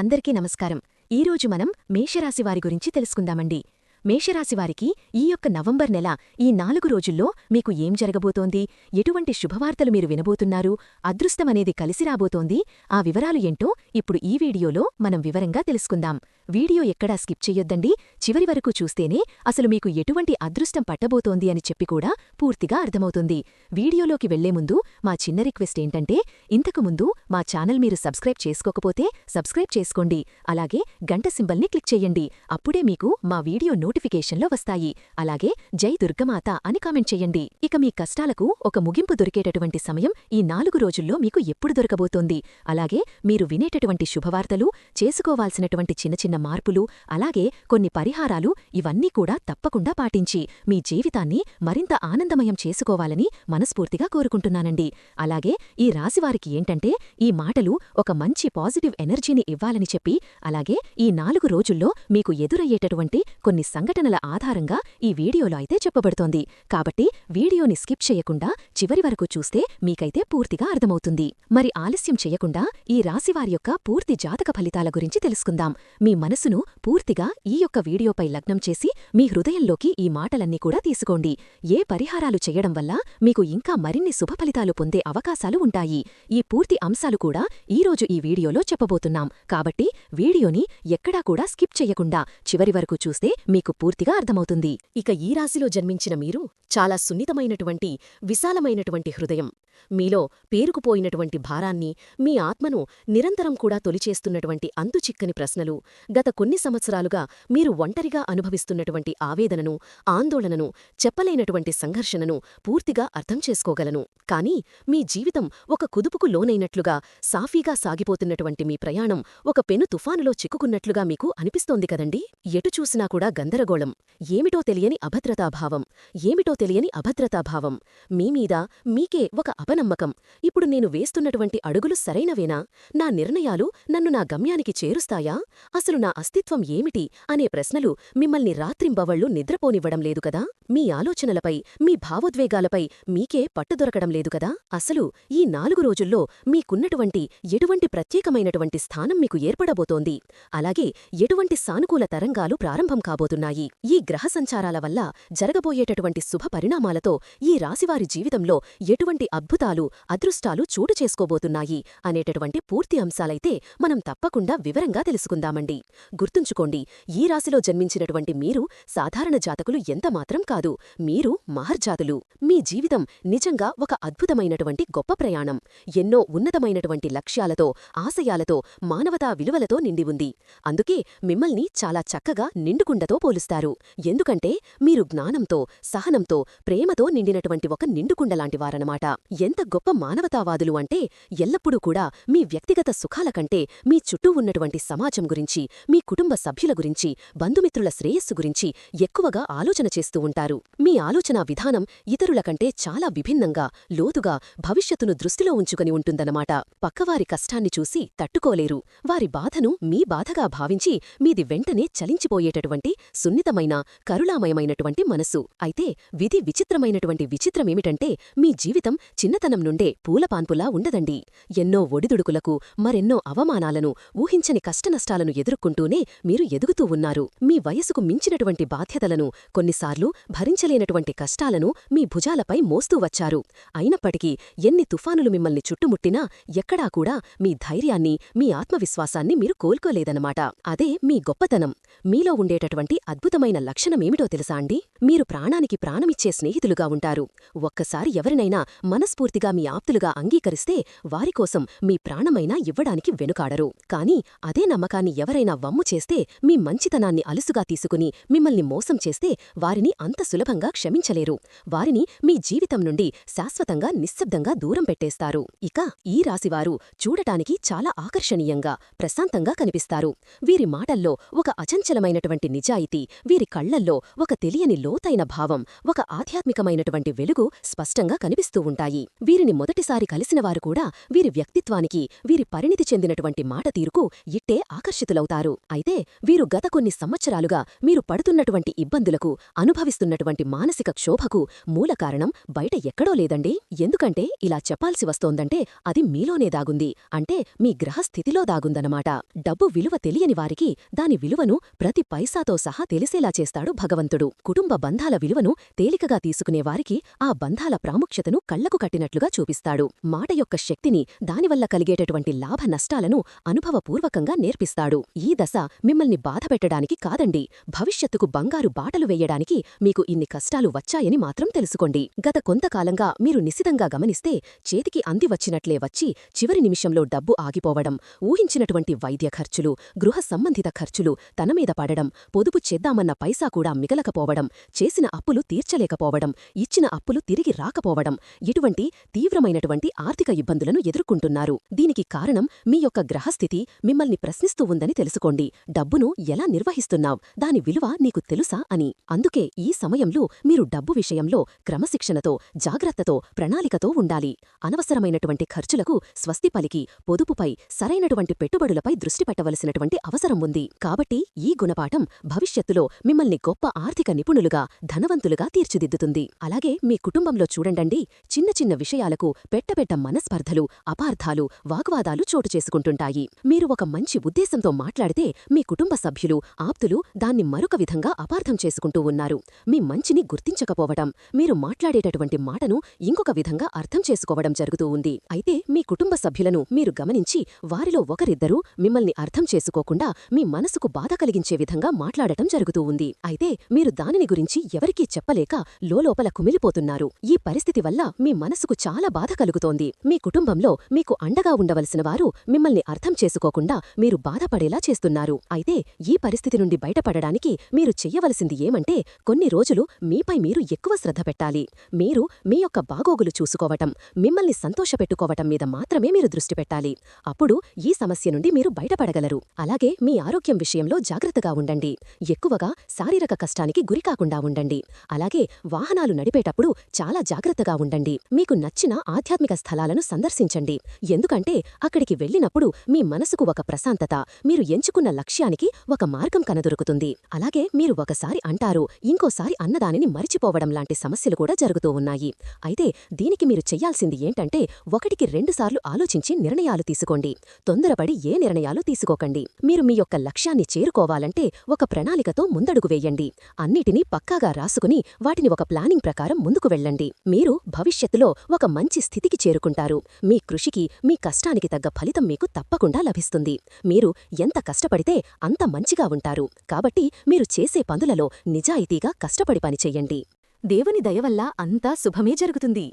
అందరికీ నమస్కారం. ఈరోజు మనం మేషరాశివారి గురించి తెలుసుకుందామండి. మేషరాశివారికి ఈ యొక్క నవంబర్ నెల ఈ నాలుగు రోజుల్లో మీకు ఏం జరగబోతోంది? ఎటువంటి శుభవార్తలు మీరు వినబోతున్నారు? అదృష్టమనేది కలిసి రాబోతోంది. ఆ వివరాలు ఏంటో ఇప్పుడు ఈ వీడియోలో మనం వివరంగా తెలుసుకుందాం. వీడియో ఎక్కడా స్కిప్ చెయ్యొద్దండి. చివరి వరకు చూస్తేనే అసలు మీకు ఎటువంటి అదృష్టం పట్టబోతోంది అని చెప్పి కూడా పూర్తిగా అర్థమవుతుంది. వీడియోలోకి వెళ్ళే ముందు మా చిన్న రిక్వెస్ట్ ఏంటంటే ఇంతకు ముందు మా ఛానల్ మీరు సబ్స్క్రైబ్ చేసుకోకపోతే సబ్స్క్రైబ్ చేసుకోండి. అలాగే గంట సింబల్ని క్లిక్ చేయండి అప్పుడే మీకు మా వీడియో నోటిఫికేషన్లో వస్తాయి. అలాగే జై దుర్గమాత అని కామెంట్ చెయ్యండి. ఇక మీ కష్టాలకు ఒక ముగింపు దొరికేటటువంటి సమయం ఈ నాలుగు రోజుల్లో మీకు ఎప్పుడు దొరకబోతోంది. అలాగే మీరు వినేటటువంటి శుభవార్తలు చేసుకోవాల్సినటువంటి చిన్న చిన్న మార్పులు అలాగే కొన్ని పరిహారాలు ఇవన్నీ కూడా తప్పకుండా పాటించి మీ జీవితాన్ని మరింత ఆనందమయం చేసుకోవాలని మనస్ఫూర్తిగా కోరుకుంటున్నానండి. అలాగే ఈ రాశివారికి ఏంటంటే ఈ మాటలు ఒక మంచి పాజిటివ్ ఎనర్జీని ఇవ్వాలని చెప్పి అలాగే ఈ నాలుగు రోజుల్లో మీకు ఎదురయ్యేటటువంటి కొన్ని సంఘటనల ఆధారంగా ఈ వీడియోలో అయితే చెప్పబడుతోంది. కాబట్టి వీడియోని స్కిప్ చేయకుండా చివరి వరకు చూస్తే మీకైతే పూర్తిగా అర్థమవుతుంది. మరి ఆలస్యం చేయకుండా ఈ రాశివారి యొక్క పూర్తి జాతక ఫలితాల గురించి తెలుసుకుందాం. మీ మనసును పూర్తిగా ఈ యొక్క వీడియోపై లగ్నం చేసి మీ హృదయంలోకి ఈ మాటలన్నీ కూడా తీసుకోండి. ఏ పరిహారాలు చేయడం వల్ల మీకు ఇంకా మరిన్ని శుభఫలితాలు పొందే అవకాశాలు ఉంటాయి? ఈ పూర్తి అంశాలు కూడా ఈరోజు ఈ వీడియోలో చెప్పబోతున్నాం. కాబట్టి వీడియోని ఎక్కడా కూడా స్కిప్ చెయ్యకుండా చివరి వరకు చూస్తే మీకు పూర్తిగా అర్థమవుతుంది. ఇక ఈ రాశిలో జన్మించిన మీరు చాలా సున్నితమైనటువంటి విశాలమైనటువంటి హృదయం. మీలో పేరుకుపోయినటువంటి భారాన్ని మీ ఆత్మను నిరంతరం కూడా తొలిచేస్తున్నటువంటి అంతుచిక్కని ప్రశ్నలు గత కొన్ని సంవత్సరాలుగా మీరు ఒంటరిగా అనుభవిస్తున్నటువంటి ఆవేదనను ఆందోళనను చెప్పలేనటువంటి సంఘర్షణను పూర్తిగా అర్థం చేసుకోగలను. కాని మీ జీవితం ఒక కుదుపుకు లోనైనట్లుగా సాఫీగా సాగిపోతున్నటువంటి మీ ప్రయాణం ఒక పెను తుఫానులో చిక్కుకున్నట్లుగా మీకు అనిపిస్తోంది కదండి? ఎటు చూసినా కూడా గందరగోళం. ఏమిటో తెలియని అభద్రతాభావం. ఏమిటో తెలియని అభద్రతాభావం. మీమీద మీకే ఒక అపనమ్మకం. ఇప్పుడు నేను వేస్తున్నటువంటి అడుగులు సరైనవేనా? నా నిర్ణయాలు నన్ను నా గమ్యానికి చేరుస్తాయా? అసలు నా అస్తిత్వం ఏమిటి అనే ప్రశ్నలు మిమ్మల్ని రాత్రింబవళ్ళు నిద్రపోనివ్వడం లేదు కదా? మీ ఆలోచనలపై మీ భావోద్వేగాలపై మీకే పట్టుదొరకడం లేదు కదా? అసలు ఈ నాలుగు రోజుల్లో మీకున్నటువంటి ఎటువంటి ప్రత్యేకమైనటువంటి స్థానం మీకు ఏర్పడబోతోంది? అలాగే ఎటువంటి సానుకూల తరంగాలు ప్రారంభం కాబోతున్నాయి? ఈ గ్రహ సంచారాల వల్ల జరగబోయేటటువంటి శుభ పరిణామాలతో ఈ రాశివారి జీవితంలో ఎటువంటి అద్భుతాలు అదృష్టాలు చోటు చేసుకోబోతున్నాయి అనేటటువంటి పూర్తి అంశాలైతే మనం తప్పకుండా వివరంగా తెలుసుకుందామండి. గుర్తుంచుకోండి ఈ రాశిలో జన్మించినటువంటి మీరు సాధారణ జాతకులు ఎంతమాత్రం కాదు. మీరు మహర్జాతులు. మీ జీవితం నిజంగా ఒక అద్భుతమైనటువంటి గొప్ప ప్రయాణం. ఎన్నో ఉన్నతమైనటువంటి లక్ష్యాలతో ఆశయాలతో మానవతా విలువలతో నిండి ఉంది. అందుకే మిమ్మల్ని చాలా చక్కగా నిండుకుండతో పోలుస్తారు. ఎందుకంటే మీరు జ్ఞానంతో సహనంతో ప్రేమతో నిండినటువంటి ఒక నిండుకుండలాంటి వారనమాట ఎంత గొప్ప మానవతావాదులు అంటే ఎల్లప్పుడూ కూడా మీ వ్యక్తిగత సుఖాల కంటే మీ చుట్టూ ఉన్నటువంటి సమాజం గురించి మీ కుటుంబ సభ్యుల గురించి బంధుమిత్రుల శ్రేయస్సు గురించి ఎక్కువగా ఆలోచన చేస్తూ ఉంటారు. మీ ఆలోచనా విధానం ఇతరుల కంటే చాలా విభిన్నంగా లోతుగా భవిష్యత్తును దృష్టిలో ఉంచుకుని ఉంటుందన్నమాట. పక్కవారి కష్టాన్ని చూసి తట్టుకోలేరు. వారి బాధను మీ బాధగా భావించి మీది వెంటనే చలించిపోయేటటువంటి సున్నితమైన కరుళామయమైనటువంటి మనసు అయితే విధి విచిత్రమైనటువంటి విచిత్రమేమిటంటే మీ జీవితం చిన్నతనం నుండే పూలపాన్పులా ఉండదండి. ఎన్నో ఒడిదుడుకులకు మరెన్నో అవమానాలను ఊహించని కష్టనష్టాలను చేసుకుంటూనే మీరు ఎదుగుతూ ఉన్నారు. మీ వయసుకు మించినటువంటి బాధ్యతలను కొన్నిసార్లు భరించలేనటువంటి కష్టాలను మీ భుజాలపై మోస్తూ వచ్చారు. అయినప్పటికీ ఎన్ని తుఫానులు మిమ్మల్ని చుట్టుముట్టినా ఎక్కడా కూడా మీ ధైర్యాన్ని మీ ఆత్మవిశ్వాసాన్ని మీరు కోల్కోలేదన్నమాట. అదే మీ గొప్పతనం. మీలో ఉండేటటువంటి అద్భుతమైన లక్షణమేమిటో తెలుసా అండి? మీరు ప్రాణానికి ప్రాణమిచ్చే స్నేహితులుగా ఉంటారు. ఒక్కసారి ఎవరినైనా మనస్ఫూర్తిగా మీ ఆప్తులుగా అంగీకరిస్తే వారికోసం మీ ప్రాణమైనా ఇవ్వడానికి వెనుకాడరు. కాని అదే నమ్మకాన్ని ఎవరైనా వమ్ము చేస్తే మీ మంచితనాన్ని అలుసుగా తీసుకుని మిమ్మల్ని మోసం చేస్తే వారిని అంత సులభంగా క్షమించలేరు. వారిని మీ జీవితం నుండి శాశ్వతంగా నిశ్శబ్దంగా దూరం పెట్టేస్తారు. ఇక ఈ రాశివారు చూడటానికి చాలా ఆకర్షణీయంగా ప్రశాంతంగా కనిపిస్తారు. వీరి మాటల్లో ఒక అచంచలమైనటువంటి నిజాయితీ వీరి కళ్ళల్లో ఒక తెలియని లోతైన భావం ఒక ఆధ్యాత్మికమైనటువంటి వెలుగు స్పష్టంగా కనిపిస్తూ ఉంటాయి. వీరిని మొదటిసారి కలిసినవారు కూడా వీరి వ్యక్తిత్వానికి వీరి పరిణితి చెందినటువంటి మాట తీరుకు ఇట్టే ఆకర్షితులవుతారు. అయితే వీరు గత కొన్ని సంవత్సరాలుగా మీరు పడుతున్నటువంటి ఇబ్బందులకు అనుభవిస్తున్నటువంటి మానసిక క్షోభకు మూల కారణం బయట ఎక్కడో లేదండి. ఎందుకంటే ఇలా చెప్పాల్సి వస్తోందంటే అది మీలోనే దాగుంది. అంటే మీ గ్రహస్థితిలో దాగుందనమాట డబ్బు విలువ తెలియని వారికి దాని విలువను ప్రతి పైసాతో సహా తెలిసేలా చేస్తాడు భగవంతుడు. కుటుంబ బంధాల విలువను తేలికగా తీసుకునేవారికి ఆ బంధాల ప్రాముఖ్యతను కళ్ళకు కట్టినట్లుగా చూపిస్తాడు. మాట యొక్క శక్తిని దానివల్ల కలిగేటటువంటి లాభ నష్టాలను అనుభవపూర్వకంగా నేర్పిస్తాడు. ఈ దశ మిమ్మల్ని బాధపెట్టడానికి కాదండి. భవిష్యత్తుకు బంగారు బాటలు వేయడానికి మీకు ఇన్ని కష్టాలు వచ్చాయని మాత్రం తెలుసుకోండి. గత కొంతకాలంగా మీరు నిశితంగా గమనిస్తే చేతికి అంది వచ్చినట్లే వచ్చి చివరి నిమిషంలో డబ్బు ఆగిపోవడం ఊహించినటువంటి వైద్య ఖర్చులు గృహ సంబంధిత ఖర్చులు తనమీద పడడం పొదుపు చేద్దామన్న పైసా కూడా మిగలకపోవడం చేసిన అప్పులు తీర్చలేకపోవడం ఇచ్చిన అప్పులు తిరిగి రాకపోవడం ఇటువంటి తీవ్రమైనటువంటి ఆర్థిక ఇబ్బందులను ఎదుర్కొంటున్నారు. దీనికి కారణం మీ యొక్క గ్రహస్థితి మిమ్మల్ని ప్రశ్నిస్తూ ఉందని తెలుసుకోండి. డబ్బును ఎలా నిర్వహిస్తున్నావ్? దాని విలువ నీకు తెలుసా అని. అందుకే ఈ సమయంలో మీరు డబ్బు విషయంలో క్రమశిక్షణతో జాగ్రత్తతో ప్రణాళికతో ఉండాలి. అనవసరమైనటువంటి ఖర్చులకు స్వస్తి పలికి పొదుపుపై సరైనటువంటి పెట్టుబడులపై దృష్టి పెట్టవలసినటువంటి అవసరం ఉంది. కాబట్టి ఈ గుణపాఠం భవిష్యత్తులో మిమ్మల్ని గొప్ప ఆర్థిక నిపుణులుగా ధనవంతులుగా తీర్చిదిద్దుతుంది. అలాగే మీ కుటుంబంలో చూడండండి చిన్న చిన్న విషయాలకు పెట్టబెట్ట మనస్పర్ధలు అపార్థాలు వాగ్వాదాలు చోటు చేసుకుంటుంటాయి. మీరు ఒక మంచి ఉద్దేశంతో మాట్లాడితే మీ కుటుంబ సభ్యులు ఆప్తులు దాన్ని మరొక విధంగా అపార్థం చేసుకుంటూ ఉన్నారు. మీ మంచిని గుర్తించకపోవటం మీరు మాట్లాడేటటువంటి మాటను ఇంకొక విధంగా అర్థం చేసుకోవడం జరుగుతూ ఉంది. అయితే మీ కుటుంబ సభ్యులను మీరు గమనించి వారిలో ఒకరిద్దరూ మిమ్మల్ని అర్థం చేసుకోకుండా మీ మనసుకు బాధ కలిగించే విధంగా మాట్లాడటం జరుగుతూ ఉంది. అయితే మీరు దానిని గురించి ఎవరికీ చెప్పలేక లోలోపల కుమిలిపోతున్నారు. ఈ పరిస్థితి వల్ల మీ మనసుకు చాలా బాధ కలుగుతోంది. మీ కుటుంబంలో మీకు అండగా ఉండవలసిన వారు మిమ్మల్ని అర్థం చేసుకోకుండా మీరు బాధపడేలా చేస్తున్నారు. అయితే ఈ పరిస్థితి నుండి బయటపడడానికి మీరు చెయ్యవలసింది ఏమంటే కొన్ని రోజులు మీపై మీరు ఎక్కువ శ్రద్ధ పెట్టాలి. మీరు మీ యొక్క బాగోగులు చూసుకోవటం మిమ్మల్ని సంతోషపెట్టుకోవటం మీద మాత్రమే మీరు దృష్టి పెట్టాలి. అప్పుడు ఈ సమస్య నుండి మీరు బయటపడగలరు. అలాగే మీ ఆరోగ్యం విషయంలో జాగ్రత్తగా ఉండండి. ఎక్కువగా శారీరక కష్టానికి గురికాకుండా ఉండండి. అలాగే వాహనాలు నడిపేటప్పుడు చాలా జాగ్రత్తగా ఉండండి. మీకు నచ్చిన ఆధ్యాత్మిక స్థలాలను సందర్శించండి. ఎందుకంటే అక్కడికి వెళ్ళినప్పుడు మీ మనసుకు ఒక ప్రశాంతత మీరు ఎంచుకు అనుకున్న లక్ష్యానికి ఒక మార్గం కనదొరుకుతుంది. అలాగే మీరు ఒకసారి అంటారు ఇంకోసారి అన్నదానిని మరిచిపోవడం లాంటి సమస్యలు కూడా జరుగుతూ ఉన్నాయి. అయితే దీనికి మీరు చెయ్యాల్సింది ఏంటంటే ఒకటికి రెండుసార్లు ఆలోచించి నిర్ణయాలు తీసుకోండి. తొందరపడి ఏ నిర్ణయాలు తీసుకోకండి. మీరు మీ యొక్క లక్ష్యాన్ని చేరుకోవాలంటే ఒక ప్రణాళికతో ముందడుగు వేయండి. అన్నిటినీ పక్కాగా రాసుకుని వాటిని ఒక ప్లానింగ్ ప్రకారం ముందుకు వెళ్ళండి. మీరు భవిష్యత్తులో ఒక మంచి స్థితికి చేరుకుంటారు. మీ కృషికి మీ కష్టానికి తగ్గ ఫలితం మీకు తప్పకుండా లభిస్తుంది. మీరు ఎంత కష్టపడితే అంత మంచిగా ఉంటారు. కాబట్టి మీరు చేసే పనులలో నిజాయితీగా కష్టపడి పనిచెయ్యండి దేవుని దయవల్ల అంతా శుభమే జరుగుతుంది.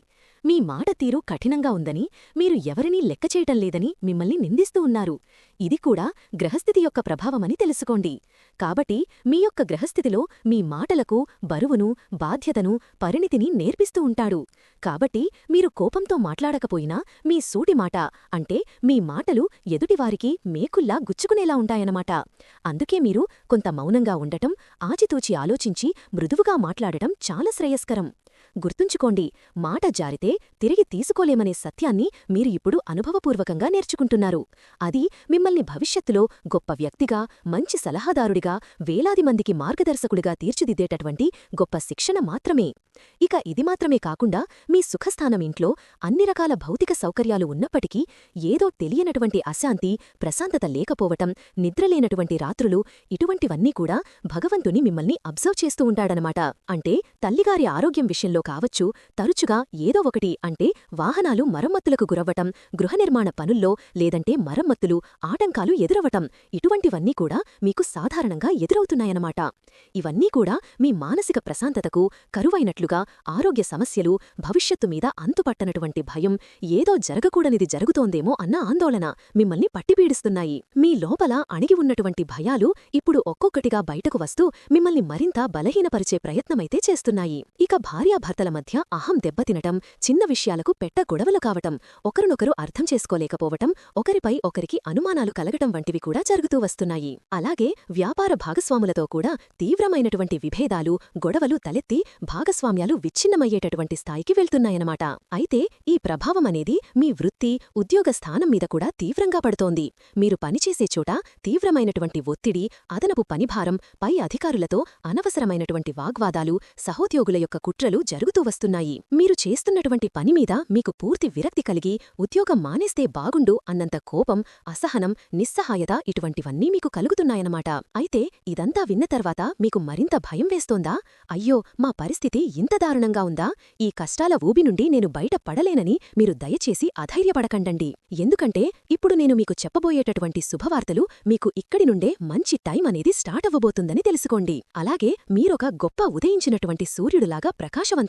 మీ మాట తీరు కఠినంగా ఉందని మీరు ఎవరినీ లెక్కచేయటం లేదని మిమ్మల్ని నిందిస్తూ ఉన్నారు. ఇది కూడా గ్రహస్థితి యొక్క ప్రభావమని తెలుసుకోండి. కాబట్టి మీ యొక్క గ్రహస్థితిలో మీ మాటలకు బరువును బాధ్యతను పరిణితిని నేర్పిస్తూ ఉంటాడు. కాబట్టి మీరు కోపంతో మాట్లాడకపోయినా మీ సూటి మాట అంటే మీ మాటలు ఎదుటివారికి మేకుల్లా గుచ్చుకునేలా ఉంటాయన్నమాట. అందుకే మీరు కొంత మౌనంగా ఉండటం ఆచితూచి ఆలోచించి మృదువుగా మాట్లాడటం చాలా శ్రేయస్కరం. గుర్తుంచుకోండి మాట జారితే తిరిగి తీసుకోలేమనే సత్యాన్ని మీరు ఇప్పుడు అనుభవపూర్వకంగా నేర్చుకుంటున్నారు. అది మిమ్మల్ని భవిష్యత్తులో గొప్ప వ్యక్తిగా మంచి సలహాదారుడిగా వేలాది మందికి మార్గదర్శకుడిగా తీర్చిదిద్దేటటువంటి గొప్ప శిక్షణ మాత్రమే. ఇక ఇది మాత్రమే కాకుండా మీ సుఖస్థానం ఇంట్లో అన్ని రకాల భౌతిక సౌకర్యాలు ఉన్నప్పటికీ ఏదో తెలియనటువంటి అశాంతి ప్రశాంతత లేకపోవటం నిద్రలేనటువంటి రాత్రులు ఇటువంటివన్నీ కూడా భగవంతుని మిమ్మల్ని అబ్జర్వ్ చేస్తూ ఉంటాడనమాట. అంటే తల్లిగారి ఆరోగ్యం విషయంలో కావచ్చు తరచుగా ఏదో ఒకటి అంటే వాహనాలు మరమ్మతులకు గురవ్వటం గృహ నిర్మాణ పనుల్లో లేదంటే మరమ్మతులు ఆటంకాలు ఎదురవటం ఇటువంటివన్నీ కూడా మీకు సాధారణంగా ఎదురవుతున్నాయన్నమాట. ఇవన్నీ కూడా మీ మానసిక ప్రశాంతతకు కరువైనట్లుగా ఆరోగ్య సమస్యలు భవిష్యత్తు మీద అంతుపట్టనటువంటి భయం ఏదో జరగకూడనిది జరుగుతోందేమో అన్న ఆందోళన మిమ్మల్ని పట్టిపీడిస్తున్నాయి. మీ లోపల అణిగి ఉన్నటువంటి భయాలు ఇప్పుడు ఒక్కొక్కటిగా బయటకు వస్తూ మిమ్మల్ని మరింత బలహీనపరిచే ప్రయత్నమైతే చేస్తున్నాయి. ఇక భార్యాభర్త భార్యాభర్తల మధ్య అహం దెబ్బతినటం చిన్న విషయాలకు పెట్ట గొడవలు కావటం ఒకరినొకరు అర్థం చేసుకోలేకపోవటం ఒకరిపై ఒకరికి అనుమానాలు కలగటం వంటివి కూడా జరుగుతూ వస్తున్నాయి. అలాగే వ్యాపార భాగస్వాములతో కూడా తీవ్రమైనటువంటి విభేదాలు గొడవలు తలెత్తి భాగస్వామ్యాలు విచ్ఛిన్నమయ్యేటటువంటి స్థాయికి వెళ్తున్నాయన్నమాట. అయితే ఈ ప్రభావమనేది మీ వృత్తి ఉద్యోగ స్థానం మీద కూడా తీవ్రంగా పడుతోంది. మీరు పనిచేసే చోట తీవ్రమైనటువంటి ఒత్తిడి అదనపు పనిభారం పై అధికారులతో అనవసరమైనటువంటి వాగ్వాదాలు సహోద్యోగుల యొక్క కుట్రలు జరుగుతూ వస్తున్నాయి. మీరు చేస్తున్నటువంటి పని మీద మీకు పూర్తి విరక్తి కలిగి ఉద్యోగం మానేస్తే బాగుండు అన్నంత కోపం అసహనం నిస్సహాయత ఇటువంటివన్నీ మీకు కలుగుతున్నాయన్నమాట. అయితే ఇదంతా విన్న తర్వాత మీకు మరింత భయం వేస్తోందా? అయ్యో మా పరిస్థితి ఇంత దారుణంగా ఉందా? ఈ కష్టాల ఊబి నుండి నేను బయట పడలేనని మీరు దయచేసి అధైర్యపడకండండి. ఎందుకంటే ఇప్పుడు నేను మీకు చెప్పబోయేటటువంటి శుభవార్తలు మీకు ఇక్కడి నుండే మంచి టైం అనేది స్టార్ట్ అవ్వబోతుందని తెలుసుకోండి. అలాగే మీరొక గొప్ప ఉదయించినటువంటి సూర్యుడులాగా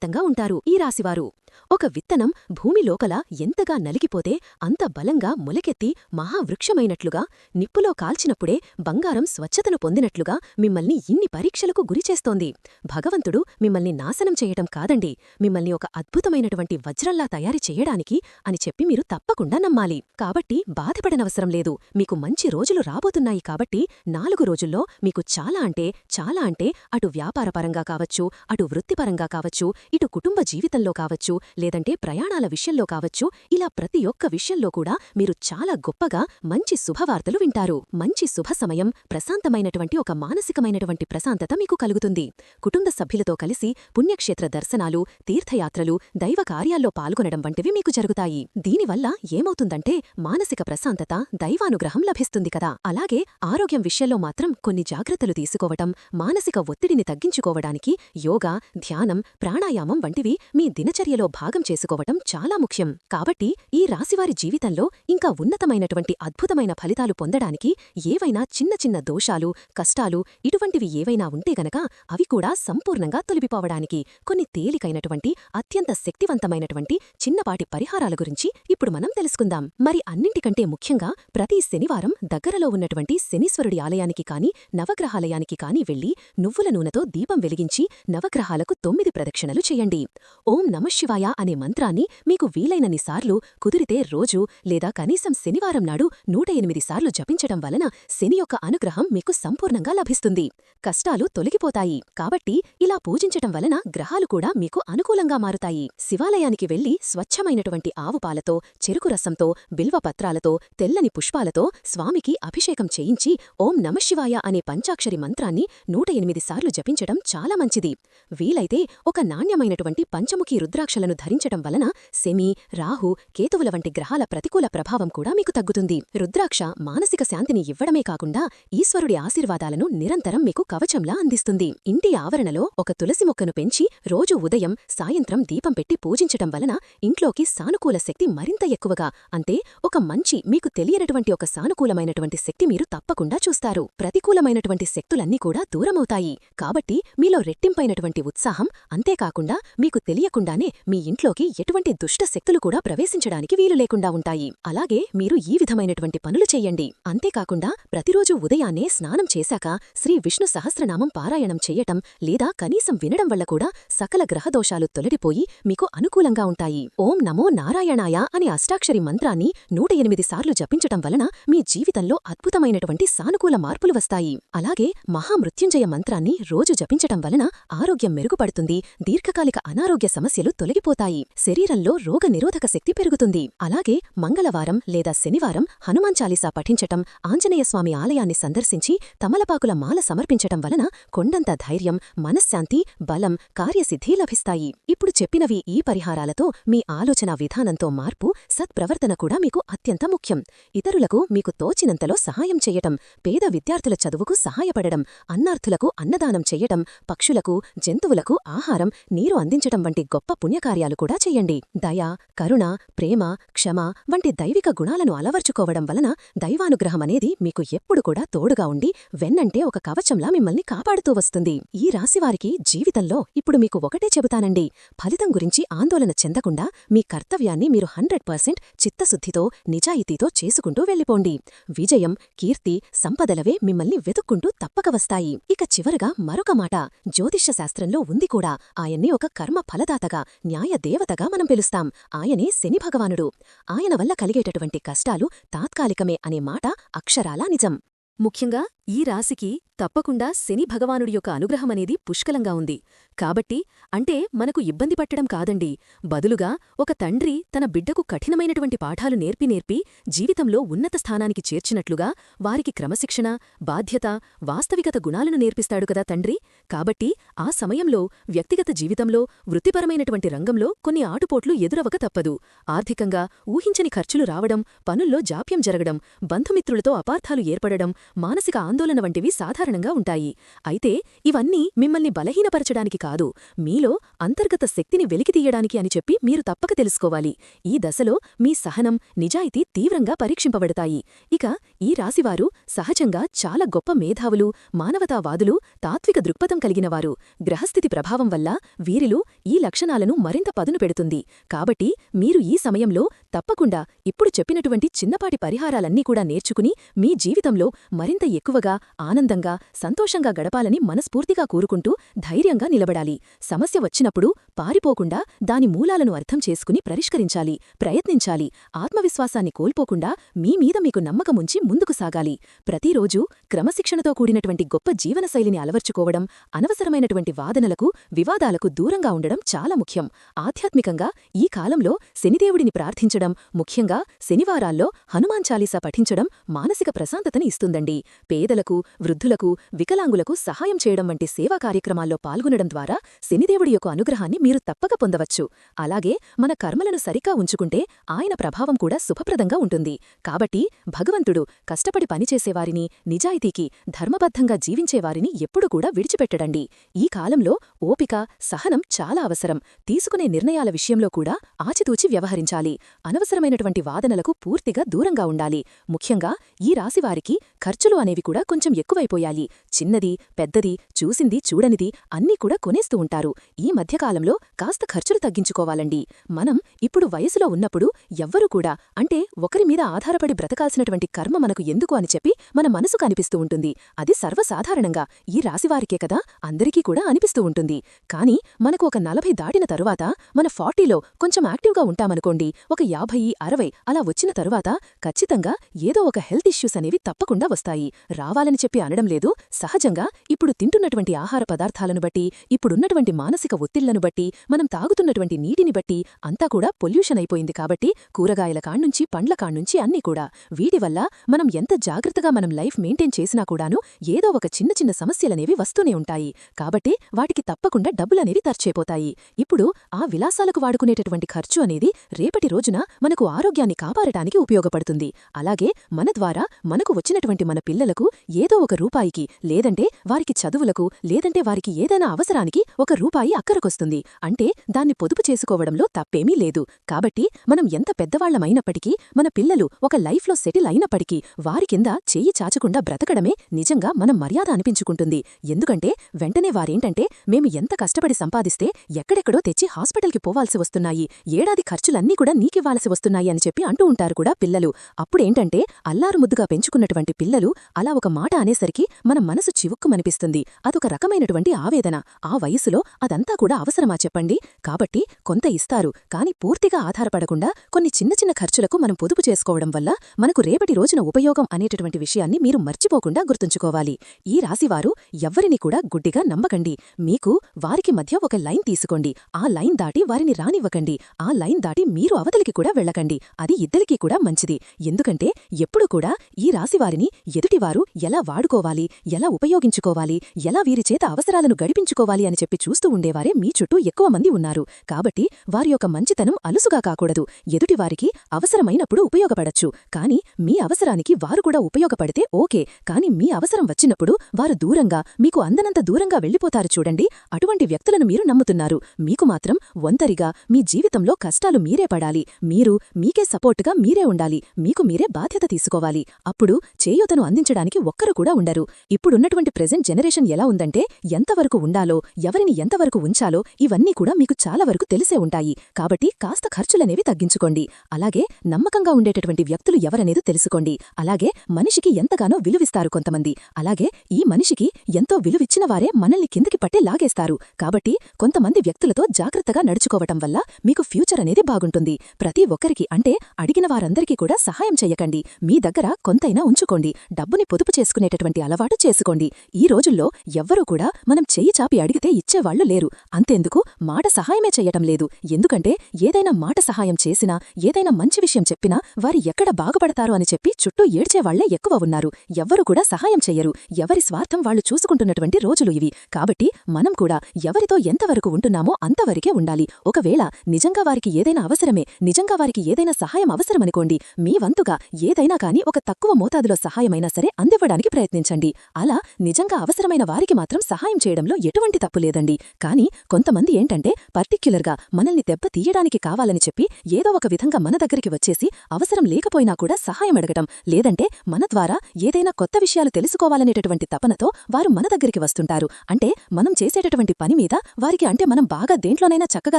ప్రకాశవంతంగా ఉంటారు ఈ రాశివారు. ఒక విత్తనం భూమి లోకల ఎంతగా నలిగిపోతే అంత బలంగా మొలకెత్తి మహావృక్షమైనట్లుగా నిప్పులో కాల్చినప్పుడే బంగారం స్వచ్ఛతను పొందినట్లుగా మిమ్మల్ని ఇన్ని పరీక్షలకు గురిచేస్తోంది భగవంతుడు మిమ్మల్ని నాశనం చేయటం కాదండి. మిమ్మల్ని ఒక అద్భుతమైనటువంటి వజ్రంలా తయారు చేయడానికి అని చెప్పి మీరు తప్పకుండా నమ్మాలి. కాబట్టి బాధపడనవసరం లేదు. మీకు మంచి రోజులు రాబోతున్నాయి కాబట్టి నాలుగు రోజుల్లో మీకు చాలా అంటే చాలా అంటే అటు వ్యాపారపరంగా కావచ్చు అటు వృత్తిపరంగా కావచ్చు ఇటు కుటుంబ జీవితంలో కావచ్చు లేదంటే ప్రయాణాల విషయంలో కావచ్చు ఇలా ప్రతి ఒక్క విషయంలో కూడా మీరు చాలా గొప్పగా మంచి శుభవార్తలు వింటారు. మంచి శుభ సమయం ప్రశాంతమైనటువంటి ఒక మానసికమైనటువంటి ప్రశాంతత మీకు కలుగుతుంది. కుటుంబ సభ్యులతో కలిసి పుణ్యక్షేత్ర దర్శనాలు తీర్థయాత్రలు దైవ కార్యాల్లో పాల్గొనడం వంటివి మీకు జరుగుతాయి. దీనివల్ల ఏమవుతుందంటే మానసిక ప్రశాంతత దైవానుగ్రహం లభిస్తుంది కదా. అలాగే ఆరోగ్యం విషయంలో మాత్రం కొన్ని జాగ్రత్తలు తీసుకోవటం మానసిక ఒత్తిడిని తగ్గించుకోవడానికి యోగా ధ్యానం ప్రాణాయామం వంటివి మీ దినచర్యలో భాగం చేసుకోవటం చాలా ముఖ్యం. కాబట్టి ఈ రాశివారి జీవితంలో ఇంకా ఉన్నతమైనటువంటి అద్భుతమైన ఫలితాలు పొందడానికి ఏవైనా చిన్న చిన్న దోషాలు కష్టాలు ఇటువంటివి ఏవైనా ఉంటే గనక అవి కూడా సంపూర్ణంగా తొలిపిపోవడానికి కొన్ని తేలికైనటువంటి అత్యంత శక్తివంతమైనటువంటి చిన్నపాటి పరిహారాల గురించి ఇప్పుడు మనం తెలుసుకుందాం. మరి అన్నింటికంటే ముఖ్యంగా ప్రతి శనివారం దగ్గరలో ఉన్నటువంటి శనీశ్వరుడి ఆలయానికి కాని నవగ్రహాలయానికి కాని వెళ్ళి నువ్వుల నూనెతో దీపం వెలిగించి నవగ్రహాలకు తొమ్మిది ప్రదక్షిణలు చేయండి. ఓం నమశివాయ అనే మంత్రాన్ని మీకు వీలైనన్నిసార్లు కుదిరితే రోజు లేదా కనీసం శనివారం నాడు నూట ఎనిమిది సార్లు జపించడం వలన శని యొక్క అనుగ్రహం మీకు సంపూర్ణంగా లభిస్తుంది. కష్టాలు తొలగిపోతాయి. కాబట్టి ఇలా పూజించటం వలన గ్రహాలు కూడా మీకు అనుకూలంగా మారుతాయి. శివాలయానికి వెళ్ళి స్వచ్ఛమైనటువంటి ఆవుపాలతో చెరుకు రసంతో బిల్వపత్రాలతో తెల్లని పుష్పాలతో స్వామికి అభిషేకం చేయించి ఓం నమశివాయ అనే పంచాక్షరి మంత్రాన్ని నూట ఎనిమిది సార్లు జపించడం చాలా మంచిది. వీలైతే ఒక నాణ్యమైనటువంటి పంచముఖి రుద్రాక్షలను ధరించటం వలన శమి రాహు కేతువుల వంటి గ్రహాల ప్రతికూల ప్రభావం కూడా మీకు తగ్గుతుంది. రుద్రాక్ష మానసిక శాంతిని ఇవ్వడమే కాకుండా ఈశ్వరుడి ఆశీర్వాదాలను నిరంతరం మీకు కవచంలా అందిస్తుంది. ఇంటి ఆవరణలో ఒక తులసి మొక్కను పెంచి రోజు ఉదయం సాయంత్రం దీపం పెట్టి పూజించటం వలన ఇంట్లోకి సానుకూల శక్తి మరింత ఎక్కువగా అంతే ఒక మంచి మీకు తెలియనటువంటి ఒక సానుకూలమైనటువంటి శక్తి మీరు తప్పకుండా చూస్తారు. ప్రతికూలమైనటువంటి శక్తులన్నీ కూడా దూరమవుతాయి. కాబట్టి మీలో రెట్టింపైనటువంటి ఉత్సాహం అంతేకాకుండా మీకు తెలియకుండానే మీ ఇంట్లోకి ఎటువంటి దుష్ట శక్తులు కూడా ప్రవేశించడానికి వీలు లేకుండా ఉంటాయి. అలాగే మీరు ఈ విధమైనటువంటి పనులు చెయ్యండి అంతేకాకుండా ప్రతిరోజు ఉదయాన్నే స్నానం చేశాక శ్రీ విష్ణు సహస్రనామం పారాయణం చెయ్యటం లేదా కనీసం వినడం వల్ల కూడా సకల గ్రహదోషాలు తొలడిపోయి మీకు అనుకూలంగా ఉంటాయి. ఓం నమో నారాయణాయ అనే అష్టాక్షరి మంత్రాన్ని నూట ఎనిమిది సార్లు జపించటం వలన మీ జీవితంలో అద్భుతమైనటువంటి సానుకూల మార్పులు వస్తాయి. అలాగే మహామృత్యుంజయ మంత్రాన్ని రోజు జపించటం వలన ఆరోగ్యం మెరుగుపడుతుంది దీర్ఘకాలిక అనారోగ్య సమస్యలు తొలగిపోతాయి శరీరంలో రోగ నిరోధక శక్తి పెరుగుతుంది. అలాగే మంగళవారం లేదా శనివారం హనుమాన్ చాలీసా పఠించటం ఆంజనేయస్వామి ఆలయాన్ని సందర్శించి తమలపాకుల మాల సమర్పించటం వలన కొండంత ధైర్యం మనశ్శాంతి బలం కార్యసిద్ధి లభిస్తాయి. ఇప్పుడు చెప్పినవి ఈ పరిహారాలతో మీ ఆలోచన విధానంతో మార్పు సత్ప్రవర్తన కూడా మీకు అత్యంత ముఖ్యం. ఇతరులకు మీకు తోచినంతలో సహాయం చెయ్యటం పేద విద్యార్థుల చదువుకు సహాయపడడం అన్నార్థులకు అన్నదానం చెయ్యటం పక్షులకు జంతువులకు ఆహారం నీరు అందించటం వంటి గొప్ప పుణ్యకార్యం పుణ్యకార్యాలు కూడా చెయ్యండి. దయ కరుణ ప్రేమ క్షమ వంటి దైవిక గుణాలను అలవర్చుకోవడం వలన దైవానుగ్రహమనేది మీకు ఎప్పుడు కూడా తోడుగా ఉండి వెన్నంటే ఒక కవచంలా మిమ్మల్ని కాపాడుతూ వస్తుంది. ఈ రాశివారికి జీవితంలో ఇప్పుడు మీకు ఒకటే చెబుతానండి. ఫలితం గురించి ఆందోళన చెందకుండా మీ కర్తవ్యాన్ని మీరు హండ్రెడ్ పర్సెంట్ చిత్తశుద్ధితో నిజాయితీతో చేసుకుంటూ వెళ్ళిపోండి. విజయం కీర్తి సంపదలవే మిమ్మల్ని వెతుక్కుంటూ తప్పక వస్తాయి. ఇక చివరగా మరొక మాట. జ్యోతిష్యశాస్త్రంలో ఉంది కూడా. ఆయన్ని ఒక కర్మ ఫలదాతగా న్యాయ దేవతగా మనం పిలుస్తాం. ఆయనే శని భగవానుడు. ఆయన వల్ల కలిగేటటువంటి కష్టాలు తాత్కాలికమే అనే మాట అక్షరాలా నిజం. ముఖ్యంగా ఈ రాశికి తప్పకుండా శని భగవానుడి యొక్క అనుగ్రహమనేది పుష్కలంగా ఉంది. కాబట్టి అంటే మనకు ఇబ్బంది పట్టడం కాదండి. బదులుగా ఒక తండ్రి తన బిడ్డకు కఠినమైనటువంటి పాఠాలు నేర్పి నేర్పి జీవితంలో ఉన్నత స్థానానికి చేర్చినట్లుగా వారికి క్రమశిక్షణ బాధ్యత వాస్తవికత గుణాలను నేర్పిస్తాడు కదా తండ్రి. కాబట్టి ఆ సమయంలో వ్యక్తిగత జీవితంలో వృత్తిపరమైనటువంటి రంగంలో కొన్ని ఆటుపోట్లు ఎదురవక తప్పదు. ఆర్థికంగా ఊహించని ఖర్చులు రావడం పనుల్లో జాప్యం జరగడం బంధుమిత్రులతో అపార్థాలు ఏర్పడడం మానసిక ఆందోళన వంటివి సాధారణంగా ఉంటాయి. అయితే ఇవన్నీ మిమ్మల్ని బలహీనపరచడానికి కాదు మీలో అంతర్గత శక్తిని వెలికితీయడానికి అని చెప్పి మీరు తప్పక తెలుసుకోవాలి. ఈ దశలో మీ సహనం నిజాయితీ తీవ్రంగా పరీక్షింపబడతాయి. ఇక ఈ రాశివారు సహజంగా చాలా గొప్ప మేధావులు మానవతావాదులు తాత్విక దృక్పథం కలిగినవారు. గ్రహస్థితి ప్రభావం వల్ల వీరిలో ఈ లక్షణాలను మరింత పదును పెడుతుంది. కాబట్టి మీరు ఈ సమయంలో తప్పకుండా ఇప్పుడు చెప్పినటువంటి చిన్నపాటి పరిహారాలన్నీ కూడా నేర్చుకుని మీ జీవితంలో మరింత ఎక్కువగా ఆనందంగా సంతోషంగా గడపాలని మనస్ఫూర్తిగా కోరుకుంటూ ధైర్యంగా నిలబడాలి. సమస్య వచ్చినప్పుడు పారిపోకుండా దాని మూలాలను అర్థం చేసుకుని పరిష్కరించాలి ప్రయత్నించాలి. ఆత్మవిశ్వాసాన్ని కోల్పోకుండా మీ మీద మీకు నమ్మకముంచి ముందుకు సాగాలి. ప్రతిరోజూ క్రమశిక్షణతో కూడినటువంటి గొప్ప జీవనశైలిని అలవర్చుకోవడం అనవసరమైనటువంటి వాదనలకు వివాదాలకు దూరంగా ఉండడం చాలా ముఖ్యం. ఆధ్యాత్మికంగా ఈ కాలంలో శనిదేవుడిని ప్రార్థించడం ముఖ్యంగా శనివారాల్లో హనుమాన్ చాలీసా పఠించడం మానసిక ప్రశాంతతని ఇస్తుందండి. పేదలకు వృద్ధులకు వికలాంగులకు సహాయం చేయడం వంటి సేవా కార్యక్రమాల్లో పాల్గొనడం ద్వారా శనిదేవుడి యొక్క అనుగ్రహాన్ని మీరు తప్పక పొందవచ్చు. అలాగే మన కర్మలను సరిగా ఉంచుకుంటే ఆయన ప్రభావం కూడా శుభప్రదంగా ఉంటుంది. కాబట్టి భగవంతుడు కష్టపడి పనిచేసేవారిని నిజాయితీకి ధర్మబద్ధంగా జీవించేవారిని ఎప్పుడు కూడా విడిచిపెట్టడండి. ఈ కాలంలో ఓపిక సహనం చాలా అవసరం. తీసుకునే నిర్ణయాల విషయంలో కూడా ఆచితూచి వ్యవహరించాలి. అనవసరమైనటువంటి వాదనలకు పూర్తిగా దూరంగా ఉండాలి. ముఖ్యంగా ఈ రాశివారికి ఖర్చులు అనేవి కూడా కొంచెం ఎక్కువైపోయాయి చిన్నది పెద్దది చూసింది చూడనిది అన్నీ కూడా కొనేస్తూ ఉంటారు. ఈ మధ్యకాలంలో కాస్త ఖర్చులు తగ్గించుకోవాలండి. మనం ఇప్పుడు వయసులో ఉన్నప్పుడు ఎవ్వరూ కూడా అంటే ఒకరి మీద ఆధారపడి బ్రతకాల్సినటువంటి కర్మ మనకు ఎందుకు అని చెప్పి మన మనసు కనిపిస్తూ ఉంటుంది. అది సర్వసాధారణంగా ఈ రాశివారికే కదా అందరికీ కూడా అనిపిస్తూ ఉంటుంది. కాని మనకు ఒక నలభై దాటిన తరువాత మన ఫార్టీలో కొంచెం యాక్టివ్గా ఉంటామనుకోండి ఒక యాభై అరవై అలా వచ్చిన తరువాత ఖచ్చితంగా ఏదో ఒక హెల్త్ ఇష్యూస్ అనేవి తప్పకుండా వస్తాయి. రావాలని చెప్పి అనడం లేదు. సహజంగా ఇప్పుడు తింటున్నటువంటి ఆహార పదార్థాలను బట్టి ఇప్పుడున్నటువంటి మానసిక ఒత్తిళ్ళను బట్టి మనం తాగుతున్నటువంటి నీటిని బట్టి అంతా కూడా పొల్యూషన్ అయిపోయింది కాబట్టి కూరగాయల కాణ్నుంచి పండ్ల కాణ్నుంచి అన్నీ కూడా. వీటి వల్ల మనం ఎంత జాగ్రత్తగా మనం లైఫ్ మెయింటైన్ చేసినా కూడాను ఏదో ఒక చిన్న చిన్న సమస్యలనేవి వస్తూనే ఉంటాయి. కాబట్టి వాటికి తప్పకుండా డబ్బులనేవి తర్చేపోతాయి ఇప్పుడు ఆ విలాసాలకు వాడుకునేటటువంటి ఖర్చు అనేది రేపటి రోజున మనకు ఆరోగ్యాన్ని కాపాడటానికి ఉపయోగపడుతుంది. అలాగే మన ద్వారా మనకు వచ్చినటువంటి మన పిల్లలకు ఏదో ఒక రూపాయికి లేదంటే వారికి చదువులకు లేదంటే వారికి ఏదైనా అవసరానికి ఒక రూపాయి అక్కరకొస్తుంది. అంటే దాన్ని పొదుపు చేసుకోవడంలో తప్పేమీ లేదు. కాబట్టి మనం ఎంత పెద్దవాళ్ళమైనప్పటికీ మన పిల్లలు ఒక లైఫ్లో సెటిల్ అయినప్పటికీ వారి కింద చెయ్యి చాచకుండా బ్రతకడమే నిజంగా మనం మర్యాద అనిపించుకుంటుంది. ఎందుకంటే వెంటనే వారేంటంటే మేము ఎంత కష్టపడి సంపాదిస్తే ఎక్కడెక్కడో తెచ్చి హాస్పిటల్కి పోవాల్సి వస్తున్నాయి. ఏడాది ఖర్చులన్నీ కూడా నీకివ్వాల్సి వస్తున్నాయి అని చెప్పి అంటూ ఉంటారు కూడా పిల్లలు. అప్పుడేంటంటే అల్లారు ముద్దుగా పెంచుకున్నటువంటి పిల్లలు అలా ఒక మాట అనేసరికి మన మనసు చివుక్కుమనిపిస్తుంది. అదొక రకమైనటువంటి ఆవేదన. ఆ వయసులో అదంతా కూడా అవసరమా చెప్పండి? కాబట్టి కొంత ఇస్తారు. కాని పూర్తిగా ఆధారపడకుండా కొన్ని చిన్న చిన్న ఖర్చులకు మనం పొదుపు చేసుకోవడం వల్ల మనకు రేపటి రోజున ఉపయోగం అనేటటువంటి విషయాన్ని మీరు మర్చిపోకుండా గుర్తుంచుకోవాలి. ఈ రాశివారు ఎవ్వరిని కూడా గుడ్డిగా నమ్మకండి. మీకు వారికి మధ్య ఒక లైన్ తీసుకోండి. ఆ లైన్ దాటి వారిని రానివ్వకండి. ఆ లైన్ దాటి మీరు అవతలికి కూడా వెళ్ళకండి. అది ఇద్దరికీ కూడా మంచిది. ఎందుకంటే ఎప్పుడు కూడా ఈ రాశివారిని ఎదుటివారు ఎలా వాడుకోవాలి ఎలా ఉపయోగించుకోవాలి ఎలా వీరి చేత అవసరాలను గడిపించుకోవాలి అని చెప్పి చూస్తూ ఉండేవారే మీ చుట్టూ ఎక్కువ మంది ఉన్నారు. కాబట్టి వారి యొక్క మంచితనం అలుసుగా కాకూడదు. ఎదుటివారికి అవసరమైనప్పుడు ఉపయోగపడచ్చు. కాని మీ అవసరానికి వారు కూడా ఉపయోగపడితే ఓకే. కాని మీ అవసరం వచ్చినప్పుడు వారు దూరంగా మీకు అందనంత దూరంగా వెళ్ళిపోతారు చూడండి. అటువంటి వ్యక్తులను మీరు నమ్ముతున్నారు. మీకు మాత్రం ఒంటరిగా మీ జీవితంలో కష్టాలు మీరే పడాలి. మీరు మీకే సపోర్టుగా మీరే ఉండాలి. మీకు మీరే బాధ్యత తీసుకోవాలి. అప్పుడు చేయూతను అందించడానికి ఒక్కరు కూడా ఉండరు. ఇప్పుడున్నటువంటి ప్రెజెంట్ జనరేషన్ ఎలా ఉందంటే ఎంతవరకు ఉండాలో ఎవరిని ఎంతవరకు ఉంచాలో ఇవన్నీ కూడా మీకు చాలా వరకు తెలిసే ఉంటాయి. కాబట్టి కాస్త ఖర్చులనేవి తగ్గించుకోండి. అలాగే నమ్మకంగా ఉండేటటువంటి వ్యక్తులు ఎవరనేది తెలుసుకోండి. అలాగే మనిషికి ఎంతగానో విలువిస్తారు కొంతమంది. అలాగే ఈ మనిషికి ఎంతో విలువిచ్చిన వారే మనల్ని కిందకి పట్టే లాగేస్తారు. కాబట్టి కొంతమంది వ్యక్తులతో జాగ్రత్తగా నడుచుకోవటం వల్ల మీకు ఫ్యూచర్ అనేది బాగుంటుంది. ప్రతి ఒక్కరికి అంటే అడిగిన వారందరికీ కూడా సహాయం చెయ్యకండి. మీ దగ్గర కొంతైనా ఉంచుకోండి. డబ్బుని పొదుపు చేసుకునేటటువంటి అలవాటు చేసుకోండి. ఈ రోజుల్లో ఎవ్వరూ కూడా మనం చెయ్యి చాపి అడిగితే ఇచ్చేవాళ్ళు లేరు. అంతెందుకు? మాట సహాయమే చెయ్యటం లేదు. ఎందుకంటే ఏదైనా మాట సహాయం చేసినా ఏదైనా మంచి విషయం చెప్పినా వారి ఎక్కడ బాగుపడతారో అని చెప్పి చుట్టూ ఏడ్చేవాళ్ళే ఎక్కువ ఉన్నారు. ఎవ్వరూ కూడా సహాయం చెయ్యరు. ఎవరి స్వార్థం వాళ్ళు చూసుకుంటున్నటువంటి రోజులు ఇవి. కాబట్టి మనం కూడా ఎవరితో ఎంతవరకు ఉంటున్నామో అంతవరకే ఉండాలి. ఒకవేళ నిజంగా వారికి ఏదైనా అవసరమే నిజంగా వారికి ఏదైనా సహాయం అవసరమనుకోండి మీ వంతుగా ఏదైనా కాని ఒక తక్కువ మోతాదులో సహాయమైనా సరే అందివ్వడానికి ప్రయత్నించండి. అలా నిజంగా అవసరమైన వారికి మాత్రం సహాయం చేయడంలో ఎటువంటి తప్పు లేదండి. కానీ కొంతమంది ఏంటంటే పర్టిక్యులర్గా మనల్ని దెబ్బ తీయడానికి కావాలని చెప్పి ఏదో ఒక విధంగా మన దగ్గరికి వచ్చేసి అవసరం లేకపోయినా కూడా సహాయం అడగటం లేదంటే మన ద్వారా ఏదైనా కొత్త విషయాలు తెలుసుకోవాలనేటటువంటి తపనతో వారు మన దగ్గరికి వస్తుంటారు. అంటే మనం చేసేటటువంటి పని మీద వారికి అంటే మనం బాగా దేంట్లోనైనా చక్కగా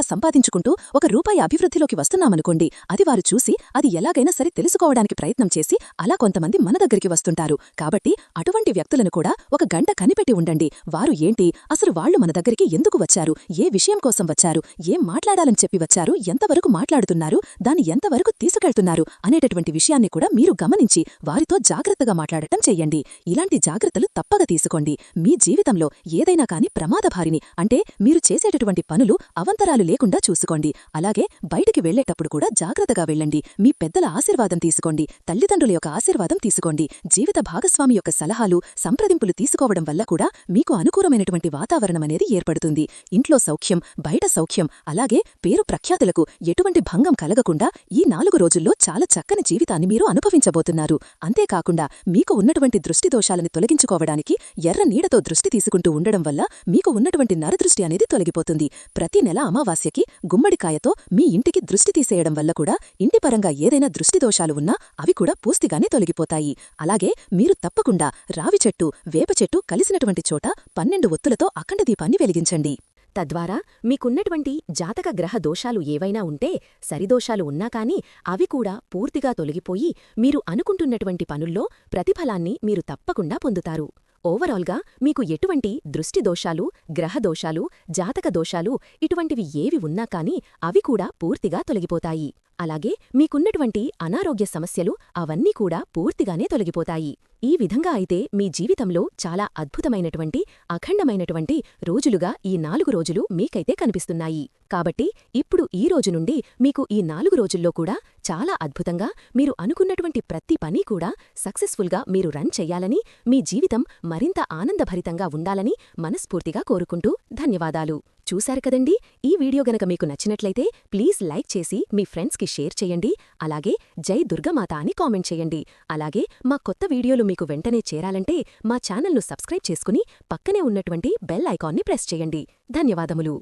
సంపాదించుకుంటూ ఒక రూపాయి అభివృద్ధిలోకి వస్తున్నామనుకోండి అది వారు చూసి అది ఎలాగైనా సరే తెలుసుకోవడానికి ప్రయత్నం చేసి అలా కొంతమంది మన దగ్గరికి వస్తుంటారు. కాబట్టి అటువంటి వ్యక్తులను కూడా ఒక గంట కనిపెట్టి ఉండండి. వారు ఏంటి? అసలు వాళ్ళు మన దగ్గరికి ఎందుకు వచ్చారు? ఏ విషయం కోసం వచ్చారు? ఏం మాట్లాడాలని చెప్పి వచ్చారు? ఎంతవరకు మాట్లాడుతున్నారు? దాన్ని ఎంతవరకు తీసుకెళ్తున్నారు? అనేటటువంటి విషయాన్ని కూడా మీరు గమనించి వారితో జాగ్రత్తగా మాట్లాడటం చెయ్యండి ఇలాంటి జాగ్రత్తలు తప్పక తీసుకోండి. మీ జీవితంలో ఏదైనా కాని ప్రమాదభారిని అంటే మీరు చేసేటటువంటి పనులు అవంతరాలు లేకుండా చూసుకోండి. అలాగే బయటికి వెళ్ళేటప్పుడు కూడా జాగ్రత్తగా వెళ్ళండి. మీ పెద్దల ఆశీర్వాదం తీసుకోండి. తల్లిదండ్రుల యొక్క ఆశీర్వాదం తీసుకోండి. జీవిత భాగస్వామి యొక్క సలహాలు సంప్రదింపులు తీసుకోవడం వల్ల కూడా మీకు అనుకూలమైనటువంటి వాతావరణం అనేది ఏర్పడుతుంది. ఇంట్లో సౌఖ్యం బయట సౌఖ్యం అలాగే పేరు ప్రఖ్యాతులకు ఎటువంటి భంగం కలగకుండా ఈ నాలుగు రోజుల్లో చాలా చక్కని జీవితాన్ని మీరు అనుభవించబోతున్నారు. అంతేకాకుండా మీకు ఉన్నటువంటి దృష్టి దోషాలను తొలగించుకోవడానికి ఎర్ర నీడతో దృష్టి తీసుకుంటూ ఉండడం వల్ల మీకు ఉన్నటువంటి నరదృష్టి అనేది తొలగిపోతుంది. ప్రతి నెల అమావాస్యకి గుమ్మడికాయతో మీ ఇంటికి దృష్టి తీసేయడం వల్ల కూడా ఇంటిపరంగా ఏదైనా దృష్టి దోషాలు ఉన్నా అవి కూడా పూర్తిగానే తొలగిపోతాయి. అలాగే మీరు తప్పకుండా రావి చెట్టు వేప చెట్టు కలిసినటువంటి చోట పన్నెండు ఒత్తులతో అఖండ దీపాన్ని వెలిగించండి. తద్వారా మీకున్నటువంటి జాతక గ్రహ దోషాలు ఏవైనా ఉంటే సరిదోషాలు ఉన్నా కానీ అవి కూడా పూర్తిగా తొలగిపోయి మీరు అనుకుంటున్నటువంటి పనుల్లో ప్రతిఫలాన్ని మీరు తప్పకుండా పొందుతారు. ఓవరాల్గా మీకు ఎటువంటి దృష్టి దోషాలు గ్రహ దోషాలు జాతక దోషాలు ఇటువంటివి ఏవి ఉన్నా కానీ అవి కూడా పూర్తిగా తొలగిపోతాయి. అలాగే మీకున్నటువంటి అనారోగ్య సమస్యలు అవన్నీ కూడా పూర్తిగానే తొలగిపోతాయి. ఈ విధంగా అయితే మీ జీవితంలో చాలా అద్భుతమైనటువంటి అఖండమైనటువంటి రోజులుగా ఈ నాలుగు రోజులు మీకైతే కనిపిస్తున్నాయి. కాబట్టి ఇప్పుడు ఈ రోజు నుండి మీకు ఈ నాలుగు రోజుల్లో కూడా చాలా అద్భుతంగా మీరు అనుకున్నటువంటి ప్రతి పని కూడా సక్సెస్ఫుల్గా మీరు రన్ చెయ్యాలని మీ జీవితం మరింత ఆనందభరితంగా ఉండాలని మనస్ఫూర్తిగా కోరుకుంటూ ధన్యవాదాలు. చూశారు కదండి? ఈ వీడియో గనక మీకు నచ్చినట్లయితే ప్లీజ్ లైక్ చేసి మీ ఫ్రెండ్స్కి షేర్ చేయండి. అలాగే జై దుర్గమాత అని కామెంట్ చేయండి. అలాగే మా కొత్త వీడియోలు మీకు వెంటనే చేరాలంటే మా ఛానల్ను సబ్స్క్రైబ్ చేసుకుని పక్కనే ఉన్నటువంటి బెల్ ఐకాన్ని ప్రెస్ చేయండి. ధన్యవాదములు.